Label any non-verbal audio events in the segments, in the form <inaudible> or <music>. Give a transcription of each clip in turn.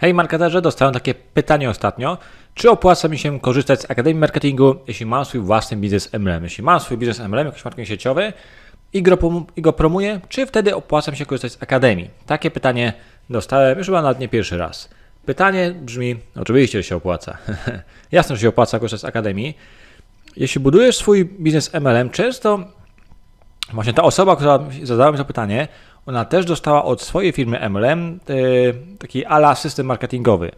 Hej marketerze, dostałem takie pytanie ostatnio. Czy opłaca mi się korzystać z Akademii Marketingu, jeśli mam swój własny biznes MLM? Jeśli mam swój biznes MLM, jakiś marketing sieciowy i go, i go promuję, czy wtedy opłaca mi się korzystać z Akademii? Takie pytanie dostałem już chyba nawet nie pierwszy raz. Pytanie brzmi, oczywiście, że się opłaca. <laughs> Jasne, że się opłaca korzystać z Akademii. Jeśli budujesz swój biznes MLM, często Właśnie ta osoba, która zadała mi to pytanie, ona też dostała od swojej firmy MLM e, taki ala system marketingowy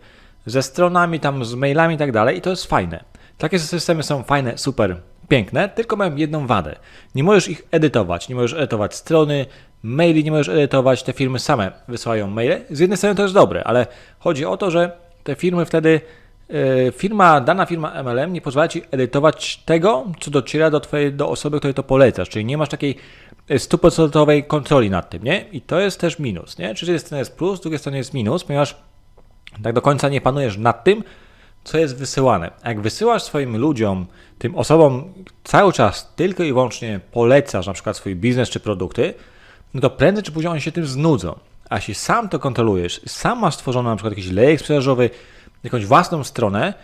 ze stronami, tam z mailami i tak dalej i to jest fajne. Takie systemy są fajne, super, piękne, tylko mają jedną wadę. Nie możesz ich edytować, nie możesz edytować strony, maili, nie możesz edytować, te firmy same wysyłają maile. Z jednej strony to jest dobre, ale chodzi o to, że te firmy wtedy firma, dana firma MLM nie pozwala Ci edytować tego, co dociera do Twojej, do osoby, której to polecasz, czyli nie masz takiej e, stuprocentowej kontroli nad tym, nie? I to jest też minus, nie? Czyli z jednej strony jest plus, z drugiej strony jest minus, ponieważ tak do końca nie panujesz nad tym, co jest wysyłane. Jak wysyłasz swoim ludziom, tym osobom cały czas tylko i wyłącznie polecasz na przykład swój biznes czy produkty, no to prędzej czy później oni się tym znudzą. A jeśli sam to kontrolujesz, sam masz stworzony na przykład jakiś lejek sprzedażowy, jakąś własną stronę,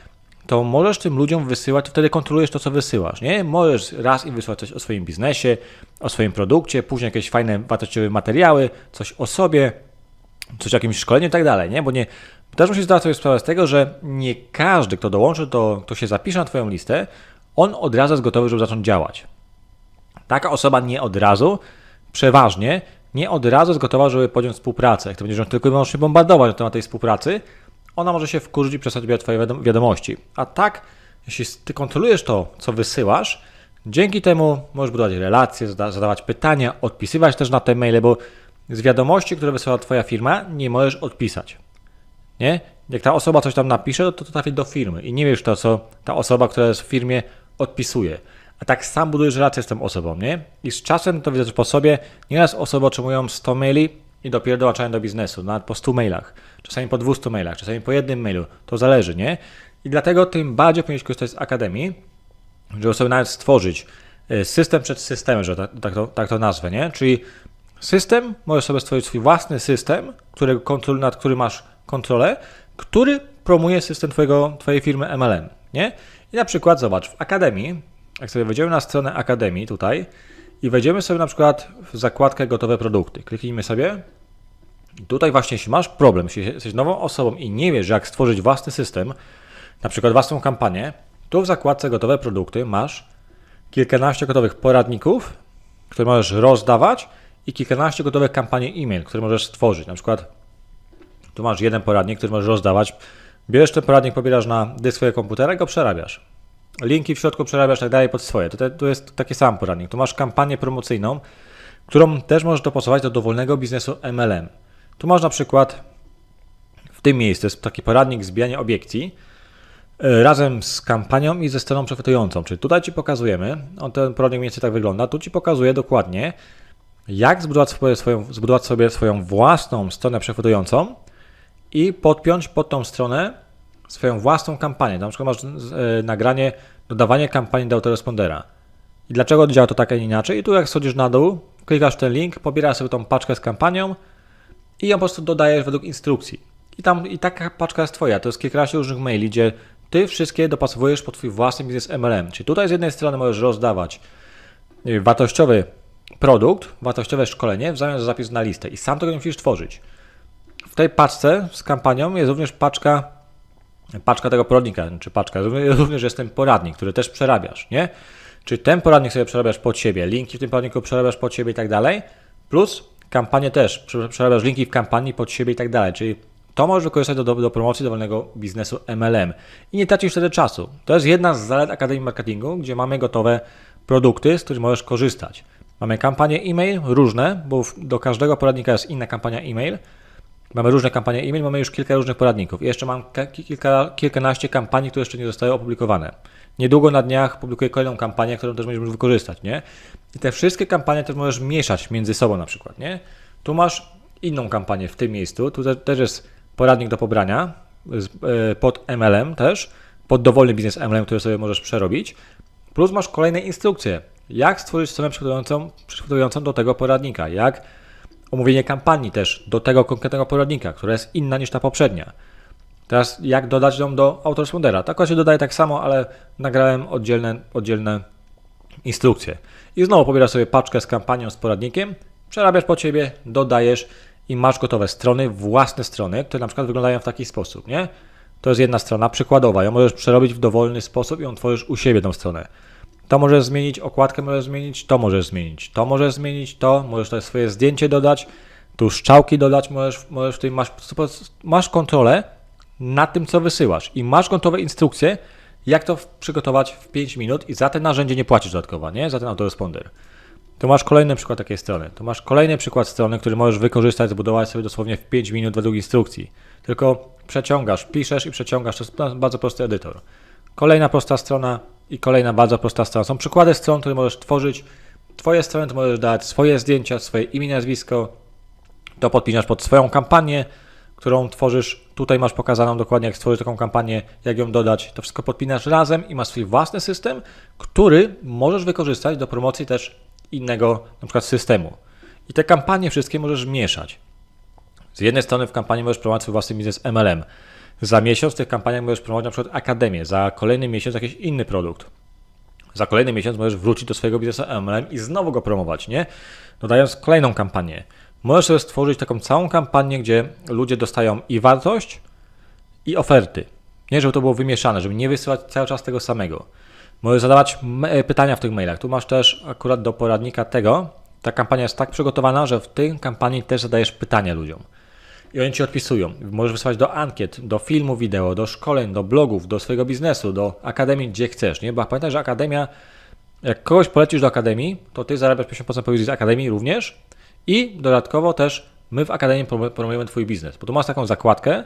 to możesz tym ludziom wysyłać, to wtedy kontrolujesz to, co wysyłasz, nie? Możesz raz im wysłać coś o swoim biznesie, o swoim produkcie, później jakieś fajne, wartościowe materiały, coś o sobie, coś o jakimś szkoleniu i tak dalej, nie? Bo nie, też musisz zdawać sobie sprawę z tego, że nie każdy, kto dołączy, do, kto się zapisze na Twoją listę, on od razu jest gotowy, żeby zacząć działać. Taka osoba nie od razu, przeważnie, nie od razu jest gotowa, żeby podjąć współpracę. Jak to będziesz tylko i wyłącznie bombardować na temat tej współpracy, ona może się wkurzyć i przestać odbierać Twoje wiadom- wiadomości. A tak, jeśli Ty kontrolujesz to, co wysyłasz, dzięki temu możesz budować relacje, zada- zadawać pytania, odpisywać też na te maile, bo z wiadomości, które wysyła Twoja firma, nie możesz odpisać. Nie? Jak ta osoba coś tam napisze, to to trafi do firmy i nie wiesz to, co ta osoba, która jest w firmie, odpisuje. A tak sam budujesz relację z tą osobą, nie? I z czasem to widać po sobie. Nieraz osoby otrzymują 100 maili i dopiero dołączają do biznesu, nawet po 100 mailach, czasami po 200 mailach, czasami po jednym mailu. To zależy, nie? I dlatego tym bardziej powinieneś korzystać z Akademii, żeby sobie nawet stworzyć e, system przed systemem, że tak, tak, to, tak to nazwę, nie? Czyli system, możesz sobie stworzyć swój własny system, którego kontrol, nad którym masz kontrolę, który promuje system twojego, twojej firmy MLM, nie? I na przykład zobacz, w Akademii, jak sobie wejdziemy na stronę Akademii tutaj i wejdziemy sobie na przykład w zakładkę gotowe produkty, kliknijmy sobie tutaj właśnie, jeśli masz problem, jeśli jesteś nową osobą i nie wiesz, jak stworzyć własny system, na przykład własną kampanię, tu w zakładce gotowe produkty masz kilkanaście gotowych poradników, które możesz rozdawać i kilkanaście gotowych kampanii e-mail, które możesz stworzyć. Na przykład tu masz jeden poradnik, który możesz rozdawać. Bierzesz ten poradnik, pobierasz na dysk swojego komputera i go przerabiasz. Linki w środku przerabiasz tak dalej pod swoje. To, to jest taki sam poradnik. Tu masz kampanię promocyjną, którą też możesz dopasować do dowolnego biznesu MLM. Tu masz na przykład w tym miejscu jest taki poradnik zbijania obiekcji e, razem z kampanią i ze stroną przechwytującą. Czyli tutaj Ci pokazujemy, on ten poradnik mniej więcej tak wygląda, tu Ci pokazuje dokładnie, jak zbudować, swoje, swoją, zbudować sobie swoją własną stronę przechwytującą i podpiąć pod tą stronę swoją własną kampanię. Na przykład masz e, nagranie dodawanie kampanii do autorespondera. I dlaczego działa to tak, a nie inaczej? I tu jak schodzisz na dół, klikasz ten link, pobierasz sobie tą paczkę z kampanią i ją po prostu dodajesz według instrukcji. I tam i taka paczka jest twoja. To jest kilkanaście różnych maili, gdzie ty wszystkie dopasowujesz pod twój własny biznes MLM. Czyli tutaj z jednej strony możesz rozdawać wartościowy produkt, wartościowe szkolenie w zamian za zapis na listę i sam tego nie musisz tworzyć. W tej paczce z kampanią jest również paczka, paczka tego poradnika, czy paczka, również jest ten poradnik, który też przerabiasz, nie? Czyli ten poradnik sobie przerabiasz pod siebie, linki w tym poradniku przerabiasz pod siebie i tak dalej, plus kampanię też, prze- przerabiasz linki w kampanii pod siebie i tak dalej, czyli to możesz wykorzystać do, do, do promocji dowolnego biznesu MLM i nie tracisz wtedy czasu. To jest jedna z zalet Akademii Marketingu, gdzie mamy gotowe produkty, z których możesz korzystać. Mamy kampanie e-mail, różne, bo do każdego poradnika jest inna kampania e-mail. Mamy różne kampanie e-mail, mamy już kilka różnych poradników. I jeszcze mam ka- kilka, kilkanaście kampanii, które jeszcze nie zostały opublikowane. Niedługo na dniach publikuję kolejną kampanię, którą też będziemy wykorzystać, nie? I te wszystkie kampanie też możesz mieszać między sobą na przykład, nie? Tu masz inną kampanię w tym miejscu, tu te, też jest poradnik do pobrania e, pod MLM też, pod dowolny biznes MLM, który sobie możesz przerobić. Plus masz kolejne instrukcje, jak stworzyć stronę przygotowującą, przygotowującą do tego poradnika, jak omówienie kampanii też do tego konkretnego poradnika, która jest inna niż ta poprzednia. Teraz jak dodać ją do autorespondera? Tak się dodaje tak samo, ale nagrałem oddzielne, oddzielne instrukcje. I znowu pobierasz sobie paczkę z kampanią, z poradnikiem, przerabiasz po ciebie, dodajesz i masz gotowe strony, własne strony, które na przykład wyglądają w taki sposób, nie? To jest jedna strona przykładowa, ją możesz przerobić w dowolny sposób i ją tworzysz u siebie tą stronę. To możesz zmienić, okładkę możesz zmienić, to możesz zmienić, to możesz zmienić, to, możesz tutaj swoje zdjęcie dodać, tu strzałki dodać, możesz, możesz tutaj masz, masz kontrolę nad tym, co wysyłasz i masz gotowe instrukcje, jak to przygotować w 5 minut i za te narzędzie nie płacisz dodatkowo, nie? Za ten autoresponder. Tu masz kolejny przykład takiej strony. Tu masz kolejny przykład strony, który możesz wykorzystać, zbudować sobie dosłownie w 5 minut według instrukcji. Tylko przeciągasz, piszesz i przeciągasz. To jest bardzo prosty edytor. Kolejna prosta strona i kolejna bardzo prosta strona. Są przykłady stron, które możesz tworzyć. Twoje strony to możesz dać swoje zdjęcia, swoje imię, nazwisko. To podpinasz pod swoją kampanię, którą tworzysz. Tutaj masz pokazaną dokładnie, jak stworzyć taką kampanię, jak ją dodać. To wszystko podpinasz razem i masz swój własny system, który możesz wykorzystać do promocji też innego na przykład systemu. I te kampanie wszystkie możesz mieszać. Z jednej strony w kampanii możesz promować swój własny biznes MLM. Za miesiąc w tych kampaniach możesz promować na przykład akademię, za kolejny miesiąc jakiś inny produkt. Za kolejny miesiąc możesz wrócić do swojego biznesu MLM i znowu go promować, nie? Dodając kolejną kampanię. Możesz stworzyć taką całą kampanię, gdzie ludzie dostają i wartość, i oferty. Nie, żeby to było wymieszane, żeby nie wysyłać cały czas tego samego. Możesz zadawać e, pytania w tych mailach. Tu masz też akurat do poradnika tego. Ta kampania jest tak przygotowana, że w tej kampanii też zadajesz pytania ludziom. I oni ci odpisują. Możesz wysłać do ankiet, do filmu wideo, do szkoleń, do blogów, do swojego biznesu, do akademii, gdzie chcesz. Nie? Bo pamiętaj, że akademia, jak kogoś polecisz do akademii, to ty zarabiasz 50% prowizji z akademii również i dodatkowo też my w akademii promu- promujemy twój biznes. Bo tu masz taką zakładkę,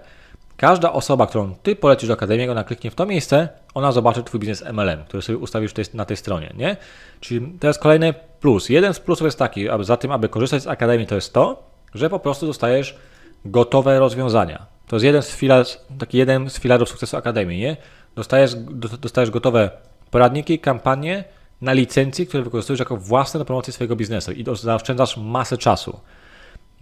Każda osoba, którą ty polecisz do akademii, ona kliknie w to miejsce, ona zobaczy twój biznes MLM, który sobie ustawisz na tej stronie, nie? Czyli to jest kolejny plus. Jeden z plusów jest taki, aby za tym, aby korzystać z akademii, to jest to, że po prostu dostajesz gotowe rozwiązania. To jest jeden z filar, taki jeden z filarów sukcesu akademii, nie? Dostajesz, do- dostajesz gotowe poradniki, kampanie na licencji, które wykorzystujesz jako własne do promocji swojego biznesu i zaoszczędzasz masę czasu.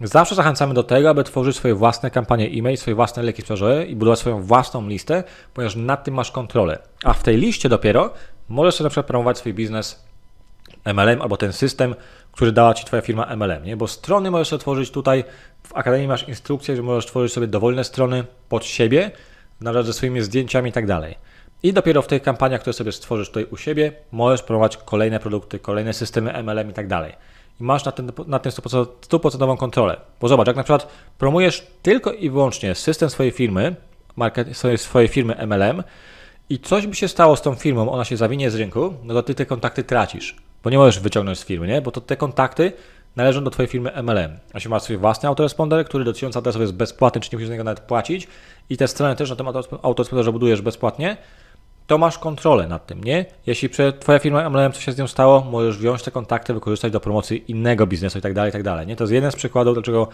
Zawsze zachęcamy do tego, aby tworzyć swoje własne kampanie e-mail, swoje własne leki sprzedażowe i budować swoją własną listę, ponieważ nad tym masz kontrolę. A w tej liście dopiero możesz sobie na przykład promować swój biznes MLM albo ten system, który dała Ci Twoja firma MLM, nie? Bo strony możesz sobie tworzyć tutaj, w Akademii masz instrukcję, że możesz tworzyć sobie dowolne strony pod siebie, na ze swoimi zdjęciami i tak dalej. I dopiero w tych kampaniach, które sobie stworzysz tutaj u siebie, możesz promować kolejne produkty, kolejne systemy MLM i tak dalej. I masz na tym, na tym 100%, 100% kontrolę. Bo zobacz, jak na przykład promujesz tylko i wyłącznie system swojej firmy, market, swojej, firmy MLM i coś by się stało z tą firmą, ona się zawinie z rynku, no to ty te kontakty tracisz, bo nie możesz wyciągnąć z firmy, nie? Bo to te kontakty należą do twojej firmy MLM. A się ma swój własny autoresponder, który do 1000 adresów jest bezpłatny, czy nie musisz z niego nawet płacić i te strony też na tym autorespon- autoresponderze budujesz bezpłatnie, to masz kontrolę nad tym, nie? Jeśli twoja firma MLM coś się z nią stało, możesz wziąć te kontakty, wykorzystać do promocji innego biznesu i tak dalej, i tak dalej, nie? To jest jeden z przykładów, dlaczego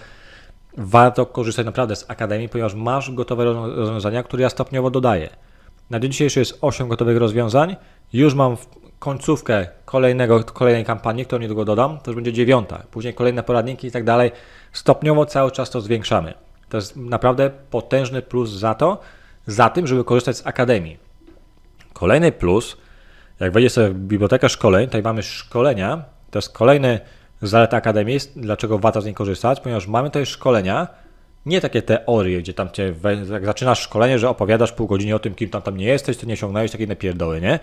warto korzystać naprawdę z Akademii, ponieważ masz gotowe roz- rozwiązania, które ja stopniowo dodaję. Na dzień dzisiejszy jest 8 gotowych rozwiązań. Już mam końcówkę kolejnego, kolejnej kampanii, którą niedługo dodam. To już będzie dziewiąta. Później kolejne poradniki i tak dalej. Stopniowo cały czas to zwiększamy. To jest naprawdę potężny plus za to, za tym, żeby korzystać z Akademii. Kolejny plus, jak wejdziesz sobie w bibliotekę szkoleń, tutaj mamy szkolenia, to jest kolejny zalet Akademii, dlaczego warto z niej korzystać, ponieważ mamy tutaj szkolenia, nie takie teorie, gdzie tam cię, jak zaczynasz szkolenie, że opowiadasz pół godziny o tym, kim tam, tam nie jesteś, to nie osiągnąłeś, takie inne pierdoły, nie?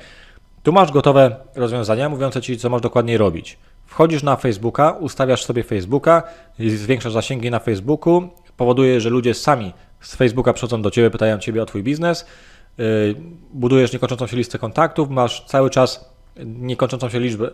Tu masz gotowe rozwiązania mówiące Ci, co masz dokładnie robić. Wchodzisz na Facebooka, ustawiasz sobie Facebooka, zwiększasz zasięgi na Facebooku, powoduje, że ludzie sami z Facebooka przychodzą do Ciebie, pytają Ciebie o Twój biznes, budujesz niekończącą się listę kontaktów, masz cały czas niekończącą się liczbę,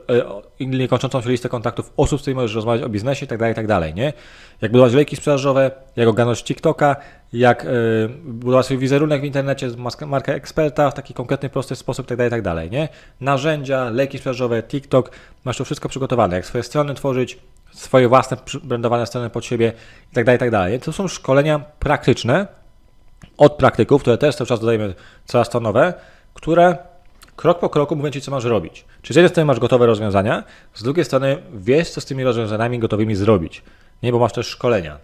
yy, niekończącą się listę kontaktów osób, z którymi możesz rozmawiać o biznesie i tak dalej, i tak nie? Jak budować lejki sprzedażowe, jak ogarnąć TikToka, jak yy, budować swój wizerunek w internecie, markę eksperta w taki konkretny, prosty sposób, i tak dalej, i dalej, nie? Narzędzia, lejki sprzedażowe, TikTok, masz to wszystko przygotowane, jak swoje strony tworzyć, swoje własne brandowane strony pod siebie i dalej, i dalej. nie? To są szkolenia praktyczne od praktyków, które też cały czas dodajemy coraz to nowe, które krok po kroku mówią Ci, co masz robić. Czyli z jednej strony masz gotowe rozwiązania, z drugiej strony wiesz, co z tymi rozwiązaniami gotowymi zrobić. Nie, bo masz też szkolenia.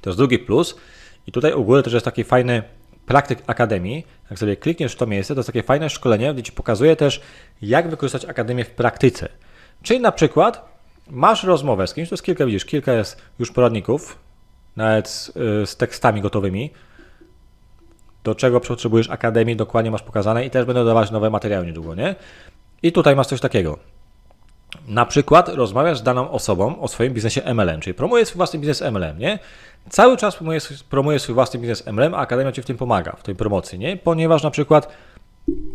To jest drugi plus. I tutaj u góry też jest taki fajny Praktyk Akademii. Jak sobie klikniesz w to miejsce, to jest takie fajne szkolenie, gdzie Ci pokazuje też, jak wykorzystać Akademię w praktyce. Czyli na przykład masz rozmowę z kimś, to jest kilka, widzisz, kilka jest już poradników, nawet z, y, z tekstami gotowymi, do czego potrzebujesz Akademii, dokładnie masz pokazane i też będę dodawać nowe materiały niedługo, nie? I tutaj masz coś takiego. Na przykład rozmawiasz z daną osobą o swoim biznesie MLM, czyli promujesz swój własny biznes MLM, nie? Cały czas promujesz, promujesz swój własny biznes MLM, a Akademia Ci w tym pomaga, w tej promocji, nie? Ponieważ na przykład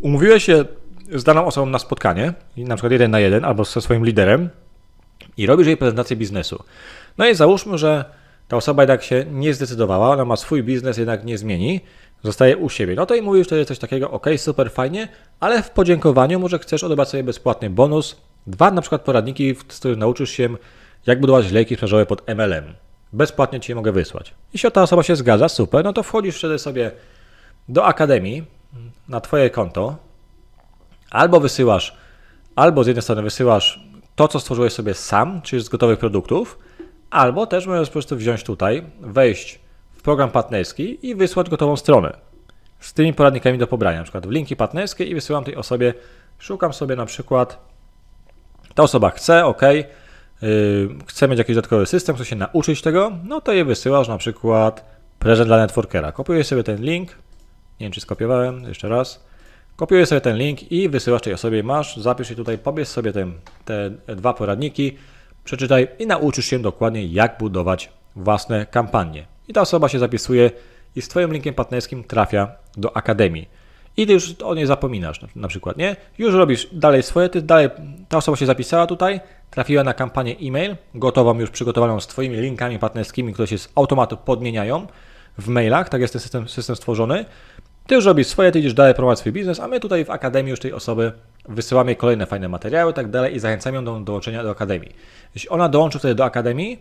umówiłeś się z daną osobą na spotkanie, na przykład jeden na jeden, albo ze swoim liderem i robisz jej prezentację biznesu. No i załóżmy, że ta osoba jednak się nie zdecydowała, ona ma swój biznes, jednak nie zmieni, zostaje u siebie. No to i mówisz wtedy coś takiego, ok, super, fajnie, ale w podziękowaniu może chcesz odebrać sobie bezpłatny bonus, dwa na przykład poradniki, z których nauczysz się, jak budować lejki sprzedażowe pod MLM. Bezpłatnie Ci je mogę wysłać. Jeśli ta osoba się zgadza, super, no to wchodzisz wtedy sobie do Akademii na Twoje konto, albo wysyłasz, albo z jednej strony wysyłasz to, co stworzyłeś sobie sam, czyli z gotowych produktów, albo też możesz po prostu wziąć tutaj, wejść w program partnerski i wysłać gotową stronę. Z tymi poradnikami do pobrania, na przykład w linki partnerskie i wysyłam tej osobie, szukam sobie na przykład, ta osoba chce, ok, yy, chce mieć jakiś dodatkowy system, chce się nauczyć tego, no to je wysyłasz na przykład prezent dla networkera. Kopujesz sobie ten link, nie wiem czy skopiowałem, jeszcze raz, Kopiujesz sobie ten link i wysyłasz tej osobie, masz, zapisz je tutaj, pobierz sobie te, te dwa poradniki, przeczytaj i nauczysz się dokładnie, jak budować własne kampanie. I ta osoba się zapisuje i z Twoim linkiem partnerskim trafia do Akademii. I Ty już o niej zapominasz, na, przykład, nie? Już robisz dalej swoje, ty dalej, ta osoba się zapisała tutaj, trafiła na kampanię e-mail, gotową, już przygotowaną z Twoimi linkami partnerskimi, które się z automatu podmieniają w mailach, tak jest ten system, system stworzony. Ty już robisz swoje, ty idziesz dalej promować swój biznes, a my tutaj w Akademii już tej osoby wysyłamy kolejne fajne materiały i tak dalej i zachęcamy ją do dołączenia do Akademii. Jeśli ona dołączy wtedy do Akademii,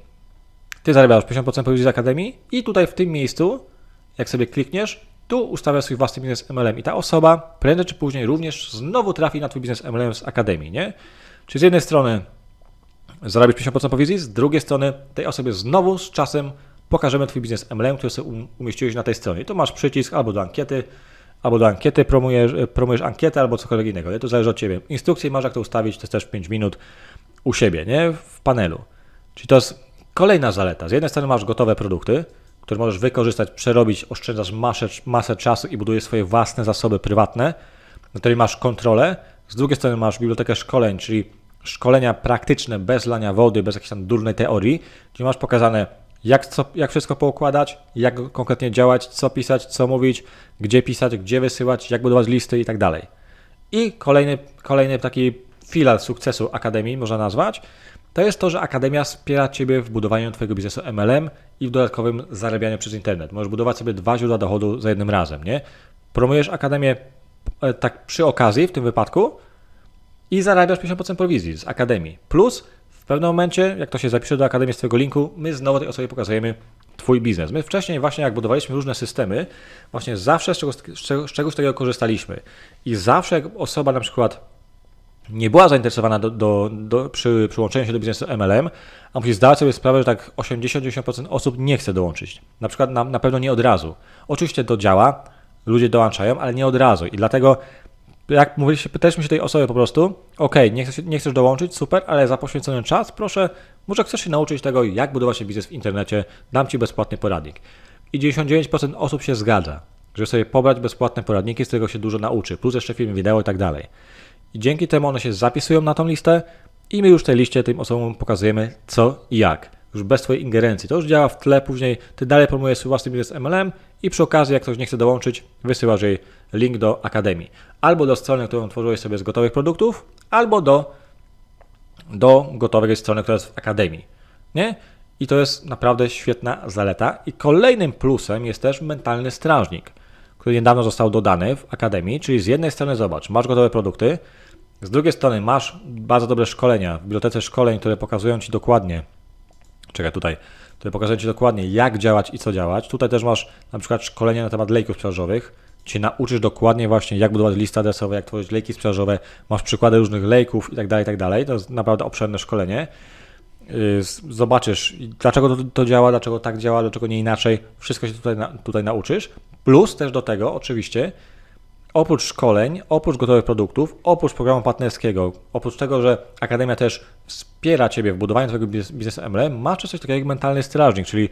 ty zarabiasz 50% prowizji z Akademii i tutaj w tym miejscu, jak sobie klikniesz, tu ustawiasz swój własny biznes MLM i ta osoba prędzej czy później również znowu trafi na twój biznes MLM z Akademii, nie? Czyli z jednej strony zarobisz 50% prowizji, z drugiej strony tej osobie znowu z czasem pokażemy Twój biznes MLM, który sobie um- umieściłeś na tej stronie. Tu masz przycisk albo do ankiety, albo do ankiety promujesz, promujesz ankietę, albo cokolwiek innego. Nie? To zależy od Ciebie. Instrukcje masz, jak to ustawić, to jest też w 5 minut u siebie, nie? w panelu. Czyli to jest kolejna zaleta. Z jednej strony masz gotowe produkty, które możesz wykorzystać, przerobić, oszczędzasz masę, masę czasu i budujesz swoje własne zasoby prywatne, na której masz kontrolę. Z drugiej strony masz bibliotekę szkoleń, czyli szkolenia praktyczne, bez lania wody, bez jakiejś tam durnej teorii, gdzie masz pokazane jak, co, jak wszystko poukładać, jak konkretnie działać, co pisać, co mówić, gdzie pisać, gdzie wysyłać, jak budować listy i tak dalej. I kolejny, kolejny taki filar sukcesu Akademii, można nazwać, to jest to, że Akademia wspiera Ciebie w budowaniu Twojego biznesu MLM i w dodatkowym zarabianiu przez internet. Możesz budować sobie dwa źródła dochodu za jednym razem, nie? Promujesz Akademię e, tak przy okazji w tym wypadku i zarabiasz 50% prowizji z Akademii. Plus pewnym momencie, jak to się zapisze do Akademii z Twojego linku, my znowu tej osobie pokazujemy Twój biznes. My wcześniej właśnie jak budowaliśmy różne systemy, właśnie zawsze z czegoś, z czegoś takiego korzystaliśmy. I zawsze jak osoba na przykład nie była zainteresowana do, do, do, przy przyłączeniu się do biznesu MLM, a musi zdawać sobie sprawę, że tak 80-90% osób nie chce dołączyć. Na przykład na, na pewno nie od razu. Oczywiście to działa, ludzie dołączają, ale nie od razu. I dlatego jak mówiliście, pytaliśmy się tej osoby po prostu, ok, nie chcesz, nie chcesz dołączyć, super, ale za poświęcony czas, proszę, może chcesz się nauczyć tego, jak budować biznes w internecie, dam Ci bezpłatny poradnik. I 99% osób się zgadza, że sobie pobrać bezpłatne poradniki, z którego się dużo nauczy, plus jeszcze filmy wideo i tak dalej. I dzięki temu one się zapisują na tą listę i my już w tej liście tym osobom pokazujemy co i jak. Już bez Twojej ingerencji. To już działa w tle, później Ty dalej promujesz swój własny biznes MLM i przy okazji, jak ktoś nie chce dołączyć, wysyłasz jej link do Akademii. Albo do strony, którą tworzyłeś sobie z gotowych produktów, albo do, do gotowej strony, która jest w Akademii. Nie? I to jest naprawdę świetna zaleta. I kolejnym plusem jest też mentalny strażnik, który niedawno został dodany w Akademii, czyli z jednej strony zobacz, masz gotowe produkty, z drugiej strony masz bardzo dobre szkolenia w bibliotece szkoleń, które pokazują Ci dokładnie, czekaj tutaj, które Ci dokładnie jak działać i co działać. Tutaj też masz na przykład szkolenia na temat lejków sprzedażowych, Cię nauczysz dokładnie właśnie jak budować listy adresowe, jak tworzyć lejki sprzedażowe, masz przykłady różnych lejków i tak dalej, i tak. To jest naprawdę obszerne szkolenie. Yy, Zobaczysz, dlaczego to, to działa, dlaczego tak działa, dlaczego nie inaczej. Wszystko się tutaj, tutaj nauczysz. Plus też do tego oczywiście oprócz szkoleń, oprócz gotowych produktów, oprócz programu partnerskiego, oprócz tego, że Akademia też wspiera Ciebie w budowaniu Twojego biznes- biznesu MLM, masz coś takiego jak mentalny strażnik, czyli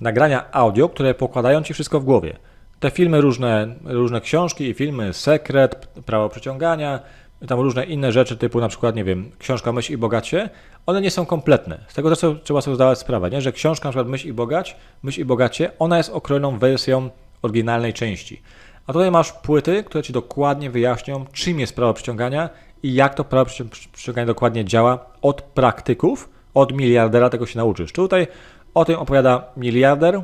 nagrania audio, które pokładają Ci wszystko w głowie. Te filmy, różne, różne książki i filmy, Sekret, Prawo Przyciągania, tam różne inne rzeczy, typu na przykład, nie wiem, książka Myśl i Bogacie, one nie są kompletne. Z tego też trzeba sobie zdawać sprawę, nie? że książka na przykład Myśl i Bogać, Myśl i Bogacie, ona jest okrojoną wersją oryginalnej części. A tutaj masz płyty, które Ci dokładnie wyjaśnią, czym jest prawo przyciągania i jak to prawo przyci- przyciągania dokładnie działa od praktyków, od miliardera tego się nauczysz. Tutaj o tym opowiada miliarder,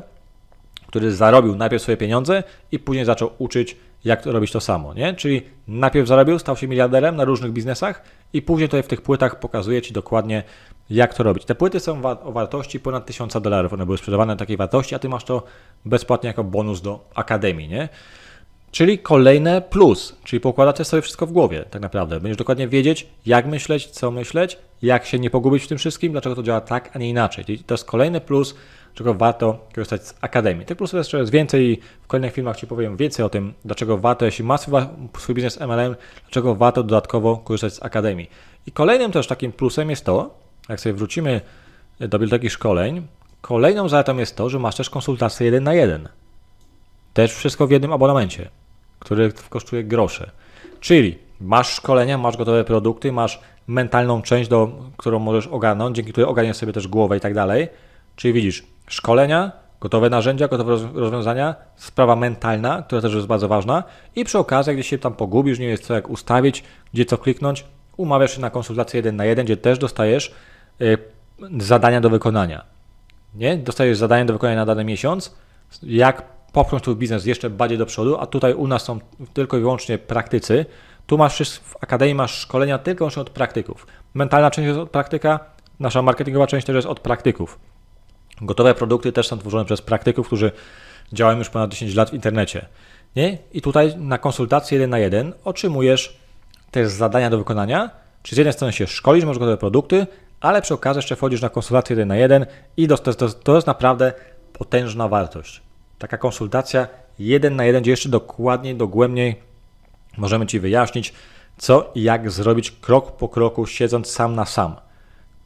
który zarobił najpierw swoje pieniądze i później zaczął uczyć, jak robić to samo, nie? Czyli najpierw zarobił, stał się miliarderem na różnych biznesach i później tutaj w tych płytach pokazuje Ci dokładnie, jak to robić. Te płyty są wa- o wartości ponad 1000 dolarów, one były sprzedawane takiej wartości, a Ty masz to bezpłatnie jako bonus do akademii, nie? Czyli kolejne plus, czyli pokładacie sobie wszystko w głowie, tak naprawdę. Będziesz dokładnie wiedzieć, jak myśleć, co myśleć, jak się nie pogubić w tym wszystkim, dlaczego to działa tak, a nie inaczej. Czyli to jest kolejny plus, czego warto korzystać z Akademii. Tych plusów jeszcze jest więcej i w kolejnych filmach Ci powiem więcej o tym, dlaczego warto, jeśli masz swój, biznes MLM, dlaczego warto dodatkowo korzystać z Akademii. I kolejnym też takim plusem jest to, jak sobie wrócimy do biblioteki szkoleń, kolejną zaletą jest to, że masz też konsultację jeden na jeden. Też wszystko w jednym abonamencie, który kosztuje grosze. Czyli masz szkolenia, masz gotowe produkty, masz mentalną część, do, którą możesz ogarnąć, dzięki której ogarniesz sobie też głowę i tak dalej. Czyli widzisz szkolenia, gotowe narzędzia, gotowe roz- rozwiązania, sprawa mentalna, która też jest bardzo ważna i przy okazji, gdzieś się tam pogubisz, nie wiesz co jak ustawić, gdzie co kliknąć, umawiasz się na konsultację jeden na jeden, gdzie też dostajesz y, zadania do wykonania nie? Dostajesz zadanie do wykonania na dany miesiąc, jak popchnąć twój biznes jeszcze bardziej do przodu, a tutaj u nas są tylko i wyłącznie praktycy. Tu masz w Akademii masz szkolenia tylko od praktyków. Mentalna część jest od praktyka, nasza marketingowa część też jest od praktyków. Gotowe produkty też są tworzone przez praktyków, którzy działają już ponad 10 lat w internecie. Nie? I tutaj na konsultację jeden na jeden otrzymujesz też zadania do wykonania, czy z jednej strony się szkolisz, masz gotowe produkty, ale przy okazji jeszcze wchodzisz na konsultację jeden na jeden i to, to, to jest naprawdę potężna wartość. Taka konsultacja jeden na jeden, gdzie jeszcze dokładniej, dogłębniej możemy Ci wyjaśnić, co i jak zrobić krok po kroku, siedząc sam na sam.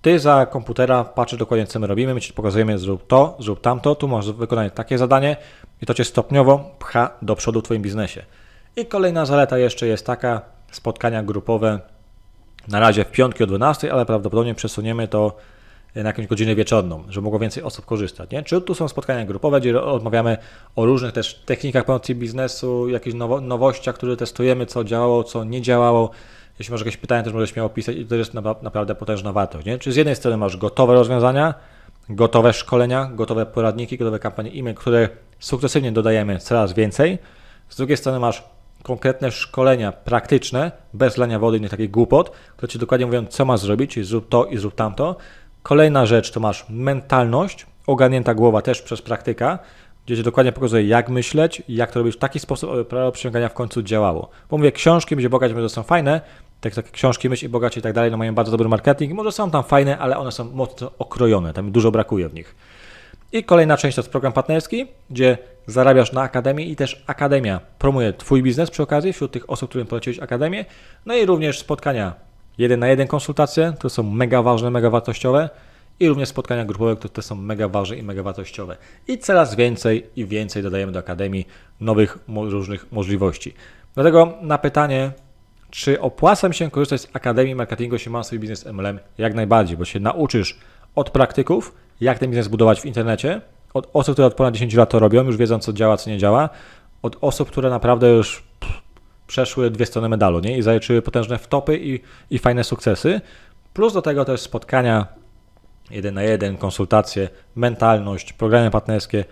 Ty za komputera patrzysz dokładnie, co my robimy, my Ci pokazujemy, zrób to, zrób tamto, tu masz wykonać takie zadanie i to Cię stopniowo pcha do przodu w Twoim biznesie. I kolejna zaleta jeszcze jest taka, spotkania grupowe na razie w piątki o 12, ale prawdopodobnie przesuniemy to na jakąś godzinę wieczorną, żeby mogło więcej osób korzystać. Nie? Czy tu są spotkania grupowe, gdzie rozmawiamy o różnych też technikach promocji biznesu, jakichś nowo, nowościach, które testujemy, co działało, co nie działało. Jeśli masz jakieś pytania, też możesz śmiało pisać i to jest na- naprawdę potężna wartość. Nie? Czy z jednej strony masz gotowe rozwiązania, gotowe szkolenia, gotowe poradniki, gotowe kampanie e-mail, które sukcesywnie dodajemy coraz więcej. Z drugiej strony masz konkretne szkolenia praktyczne, bez lania wody i takich głupot, które Ci dokładnie mówią, co masz zrobić, czyli zrób to i zrób tamto. Kolejna rzecz to masz mentalność, ogarnięta głowa też przez praktyka, gdzie Ci dokładnie pokazuje, jak myśleć i jak to robić w taki sposób, aby prawo przyciągania w końcu działało. Bo mówię, książki Być Bogać może są fajne, tak, takie książki Myśl i Bogaci i tak dalej, no mają bardzo dobry marketing, może są tam fajne, ale one są mocno okrojone, tam dużo brakuje w nich. I kolejna część to jest program partnerski, gdzie zarabiasz na akademii i też akademia promuje Twój biznes przy okazji wśród tych osób, którym poleciłeś akademię. No i również spotkania jeden na jeden konsultacje, które są mega ważne, mega wartościowe i również spotkania grupowe, które też są mega ważne i mega wartościowe. I coraz więcej i więcej dodajemy do akademii nowych różnych możliwości. Dlatego na pytanie, czy opłaca mi się korzystać z Akademii Marketingu się swój biznes MLM? Jak najbardziej, bo się nauczysz od praktyków, jak ten biznes budować w internecie, od osób, które od ponad 10 lat to robią, już wiedzą, co działa, co nie działa, od osób, które naprawdę już przeszły dwie strony medalu nie? i zaliczyły potężne wtopy i, i fajne sukcesy. Plus do tego też spotkania jeden na jeden, konsultacje, mentalność, programy partnerskie.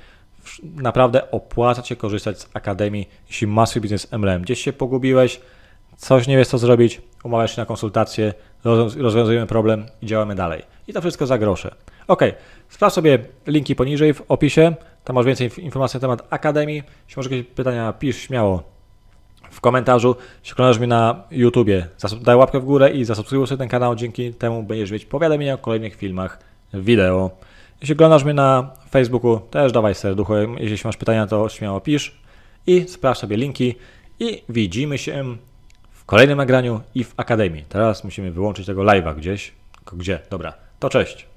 Naprawdę opłaca się korzystać z Akademii, jeśli masz swój biznes MLM. Gdzieś się pogubiłeś, coś nie wiesz co zrobić, umawiasz się na konsultację, roz- rozwiązujemy problem i działamy dalej. I to wszystko za grosze. Ok, sprawdź sobie linki poniżej w opisie, tam masz więcej inf- informacji na temat Akademii. Jeśli masz jakieś pytania, pisz śmiało w komentarzu. Jeśli oglądasz mnie na YouTubie, daj łapkę w górę i zasubskrybuj sobie ten kanał, dzięki temu będziesz mieć powiadomienia o kolejnych filmach wideo. Jeśli oglądasz mnie na Facebooku, też dawaj serducho, jeśli masz pytania, to śmiało pisz. i sprawdź sobie linki i widzimy się w kolejnym nagraniu i w Akademii. Teraz musimy wyłączyć tego live'a gdzieś. Gdzie? Dobra, to cześć.